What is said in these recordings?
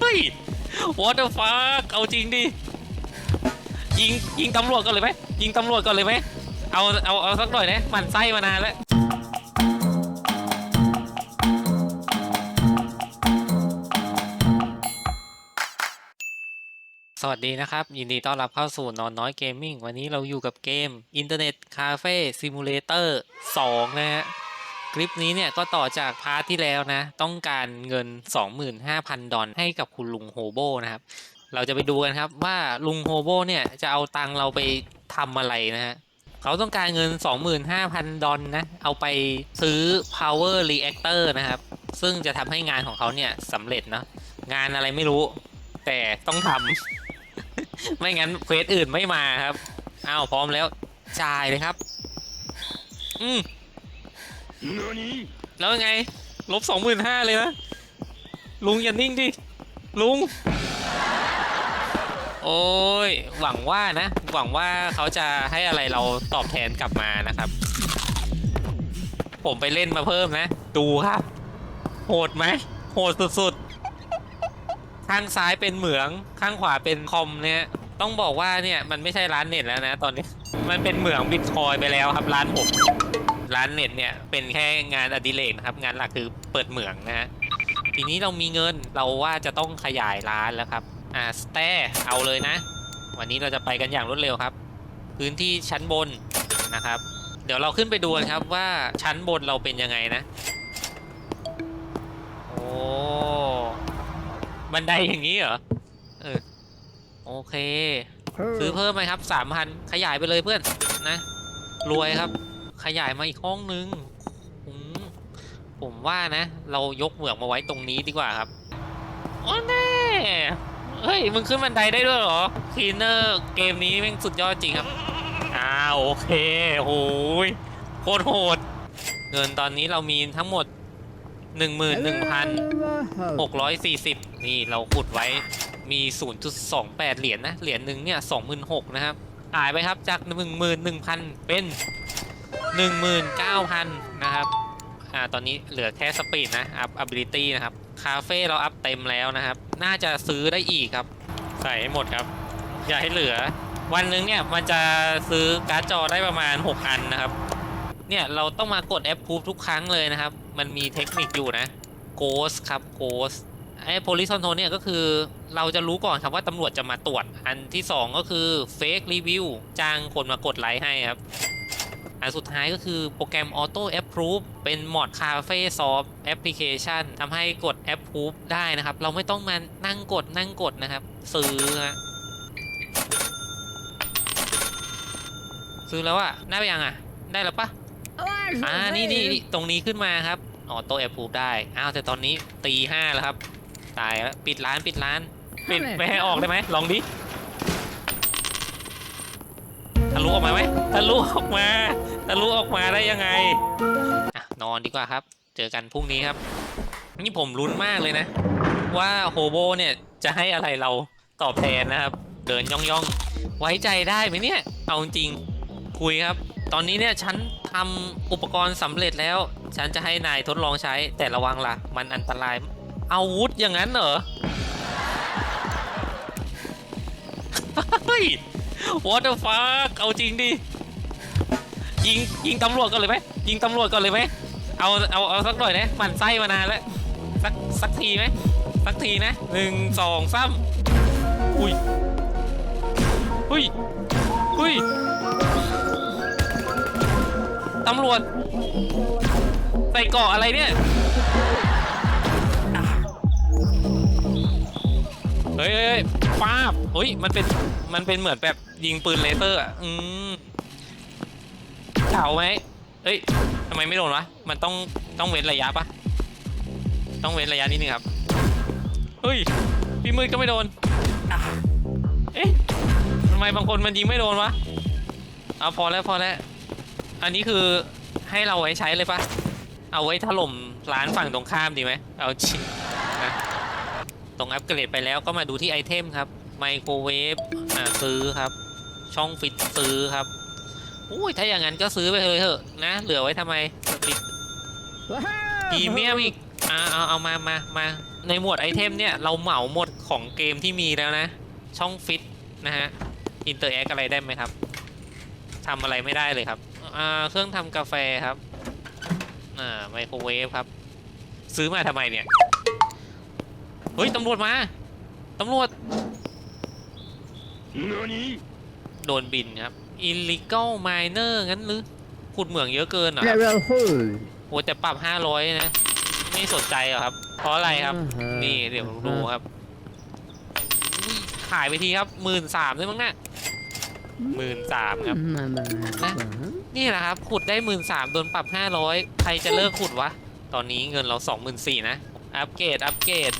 เฮ้ย what the fuck เอาจริงดิ ยิงยิงตำรวจก่อนเลยไหมยิงตำรวจก่อนเลยไหมเอาเอาเอาสักหน่อยนะมันไส้มานานแล้วสวัสดีนะครับ ยินดีต้อนรับเข้าสู่นอนน้อยเกมมิ่งวันนี้เราอยู่กับเกม Internet Cafe Simulator 2 นะฮะ ลิปนี้เนี่ยก็ต่อจากพาร์ทที่แล้วนะ ต้องการเงิน 25,000 ดอลให้กับคุณลุงโฮโบนะครับ เราจะไปดูกันครับว่าลุงโฮโบเนี่ยจะเอาตังเราไปทำอะไรนะฮะเขาต้องการเงิน 25,000 ดอลนะ เอาไปซื้อ power reactor นะครับ ซึ่งจะทำให้งานของเขาเนี่ยสำเร็จเนอะงานอะไรไม่รู้ แต่ต้องทำ ไม่งั้นเควสอื่นไม่มาครับ อ้าวพร้อมแล้วจ่ายเลยครับ อืม แล้วยังไง ลบสองหมื่นห้าเลยนะ ลุงอย่านิ่งดิ ลุง โอ้ย หวังว่านะ หวังว่าเขาจะให้อะไรเราตอบแทนกลับมานะครับ ผมไปเล่นมาเพิ่มนะ ดูครับ โหดไหม โหดสุดๆ ข้างซ้ายเป็นเหมือง ข้างขวาเป็นคอมเนี่ย ต้องบอกว่าเนี่ย มันไม่ใช่ร้านเน็ตแล้วนะ ตอนนี้ มันเป็นเหมืองบิตคอยน์ไปแล้วครับร้านผม ร้านเน็ตเนี่ยเป็นแค่งานอดิเรกนะครับ งานหลักคือเปิดเหมืองนะฮะทีนี้เรามีเงินเราว่าจะต้องขยายร้านแล้วครับอ่าสเตเอาเลยนะ วันนี้เราจะไปกันอย่างรวดเร็วครับ พื้นที่ชั้นบนนะครับ เดี๋ยวเราขึ้นไปดูกันครับว่าชั้นบนเราเป็นยังไงนะ โอ้บันไดอย่างนี้เหรอเออโอเค ซื้อเพิ่มไหมครับสามพันขยายไปเลยเพื่อนนะ รวยครับ ขยายมาอีกห้องนึงผมว่านะ เรายกเหมืองมาไว้ตรงนี้ดีกว่าครับโอ้แน่เฮ้ย มึงขึ้นบันไดได้ด้วยเหรอคลีนเนอร์เกมนี้แม่งสุดยอดจริงครับอ่าโอเคโอ้ยโคตรโหด เงินตอนนี้เรามีทั้งหมด 11,640 นี่เราขุดไว้มี 0.28 เหรียญนะ เหรียญหนึ่งเนี่ย 26,000นะครับหายไปครับจาก 11,000 เป็น 19,000 นะครับ อ่า ตอนนี้เหลือแค่สปีดนะ อัพ ability นะครับ คาเฟ่เราอัพเต็มแล้วนะครับ น่าจะซื้อได้อีกครับ ใส่ให้หมดครับ อย่าให้เหลือ วันหนึงเนี่ยมันจะซื้อการ์ดจอได้ประมาณ 6 อันนะครับ เนี่ยเราต้องมากดแอปพูฟทุกครั้งเลยนะครับ มันมีเทคนิคอยู่นะ Ghost ครับ Ghost ไอ้ police control เนี่ยก็คือเราจะรู้ก่อนครับว่าตำรวจจะมาตรวจ อันที่ 2 ก็คือ fake review จ้างคนมากดไลค์ให้ครับ อันสุดท้ายก็คือโปรแกรม Auto Approve เป็นมอด Cafe Soft Application ทำให้กด Approve ได้นะครับ เราไม่ต้องมานั่งกดนั่งกดนะครับ ซื้อฮะซื้อแล้วอะได้ไปยังอะได้แล้วปะอ่านี่นี่นี่ตรงนี้ขึ้นมาครับออโต้แอปพูได้ อ้าวแต่ตอนนี้ตีห้าแล้วครับ ตายแล้ว ปิดร้านปิดร้าน ปิดไม่ให้ออกได้ไหมลองดิ ทะลุออกมาไหมทะลุออกมาทะลุออกมาได้ยังไงอะนอนดีกว่าครับ เจอกันพรุ่งนี้ครับ นี่ผมลุ้นมากเลยนะ ว่าโฮโบเนี่ยจะให้อะไรเราตอบแทนนะครับ เดินย่องย่องไว้ใจได้ไหมเนี่ย เอาจริงคุยครับ ตอนนี้เนี่ยฉันทำอุปกรณ์สำเร็จแล้ว ฉันจะให้นายทดลองใช้แต่ระวังล่ะ มันอันตราย อาวุธอย่างนั้นเหรอ เฮ้ย what the fuck เอาจริงดิ ยิงยิงตำรวจก่อนเลยไหม ยิงตำรวจก่อนเลยไหม เอาเอาเอาสักหน่อยนะหมันไส้มานานแล้ว สักสักทีไหม สักทีนะหนึ่งสองสามอุ้ยอุ้ยอุ้ยตำรวจใส่เกาะอะไรเนี่ย เฮ้ยเฮ้ยป้าบเฮ้ย มันเป็น มันเป็นเหมือนแบบยิงปืนเลเซอร์อะ อืมเก่าไหมเฮ้ยทำไมไม่โดนวะ มันต้อง ต้องเว้นระยะปะต้องเว้นระยะนิดนึงครับ เฮ้ย พี่มืดก็ไม่โดน เอ๊ะทำไมบางคนมันยิงไม่โดนวะ เอาพอแล้วพอแล้ว อันนี้คือให้เราไว้ใช้เลยปะเอาไว้ถล่มร้านฝั่งตรงข้ามดีไหม เอาจริงนะ ตรงอัปเกรดไปแล้วก็มาดูที่ไอเทมครับไมโครเวฟอ่าซื้อครับ ช่องฟิตซื้อครับอุ้ยถ้าอย่างนั้นก็ซื้อไปเลยเถอะนะ เหลือไว้ทำไมสปิดพรีเมียมอีกอ่าเอาเอามามามาในหมวดไอเทมเนี่ยเราเหมาหมดของเกมที่มีแล้วนะ ช่องฟิตนะฮะอินเตอร์แอคอะไรได้ไหมครับทำอะไรไม่ได้เลยครับอ่าเครื่องทำกาแฟครับอ่าไมโครเวฟครับ ซื้อมาทำไมเนี่ย เฮ้ยตำรวจมาตำรวจโดนบินครับ illegal miner งั้นหรือขุดเหมืองเยอะเกินเหรอครับ Level four โอ้แต่ปรับ500นะ ไม่สนใจเหรอครับ เพราะอะไรครับอ่าฮะนี่เดี๋ยวดูครับอุ้ยขายไปทีครับหมื่นสามด้วยมั้งเนะหมื่นสามครับมามามานี่แหละครับ ขุดได้หมื่นสามโดนปรับ500ใครจะเลิกขุดวะ ตอนนี้เงินเรา24,000นะ อัปเกรด อัปเกรด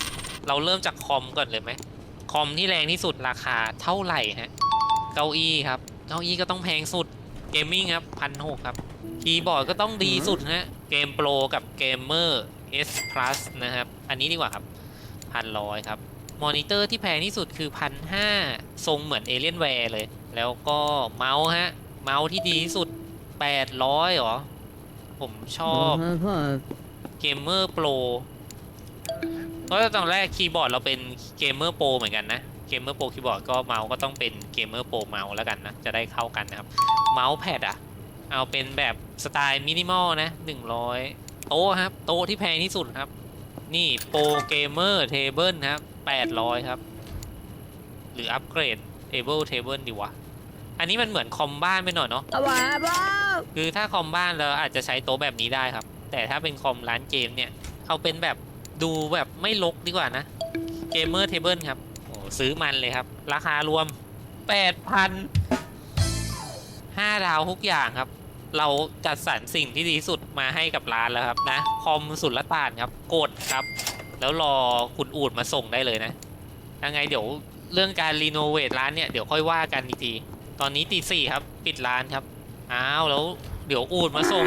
เราเริ่มจากคอมก่อนเลยไหมคอมที่แรงที่สุดราคาเท่าไหร่ฮะเก้าอี้ครับเก้าอี้ก็ต้องแพงสุดเกมมิ่งครับพันหกครับคีย์บอร์ดก็ต้องดีสุดฮะเกมโปรกับเกมเมอร์ S Plus นะครับ อันนี้ดีกว่าครับพันร้อยครับมอนิเตอร์ที่แพงที่สุดคือพันห้าทรงเหมือนเอเลียนแวร์เลย แล้วก็เมาส์ฮะ เมาส์ที่ดีที่สุด800หรอ ผมชอบพ่อเกมเมอร์โปร เพราะว่าตอนแรกคีย์บอร์ดเราเป็นเกมเมอร์โปรเหมือนกันนะเกมเมอร์โปรคีย์บอร์ดก็เมาส์ก็ต้องเป็นเกมเมอร์โปรเมาส์แล้วกันนะ จะได้เข้ากันนะครับ เมาส์แพดอะเอาเป็นแบบสไตล์มินิมอลนะ100โต๊ะครับ โต๊ะที่แพงที่สุดครับ นี่โปรเกมเมอร์เทเบิลครับ800ครับ หรืออัปเกรดเทเบิลเทเบิลดีวะ อันนี้มันเหมือนคอมบ้านไปหน่อยเนาะเอาไว้พ่อคือถ้าคอมบ้านเราอาจจะใช้โต๊ะแบบนี้ได้ครับ แต่ถ้าเป็นคอมร้านเกมเนี่ยเอาเป็นแบบ ดูแบบไม่ลกดีกว่านะเกมเมอร์เทเบิลครับโอ้ซื้อมันเลยครับ ราคารวม 8,000 5 ดาวทุกอย่างครับ เราจัดสรรสิ่งที่ดีสุดมาให้กับร้านแล้วครับนะ คอมสุดละตานครับ กดครับ แล้วรอคุณอูดมาส่งได้เลยนะ ยังไงเดี๋ยวเรื่องการรีโนเวทร้านเนี่ยเดี๋ยวค่อยว่ากันอีกที ตอนนี้ตีสี่ครับ ปิดร้านครับ อ้าวแล้วเดี๋ยวอูดมาส่ง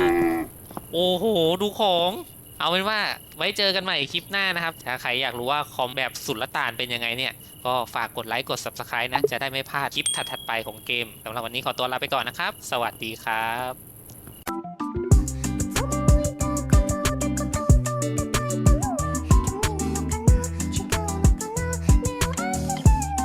โอ้โห ดูของ เอาเป็นว่าไว้เจอกันใหม่คลิปหน้านะครับ ถ้าใครอยากรู้ว่าคอมแบบสุดละตานเป็นยังไงเนี่ย ก็ฝากกดไลค์กด Subscribe นะ จะได้ไม่พลาดคลิปถัดๆไปของเกมสำหรับวันนี้ขอตัวลาไปก่อนนะครับ สวัสดีครับ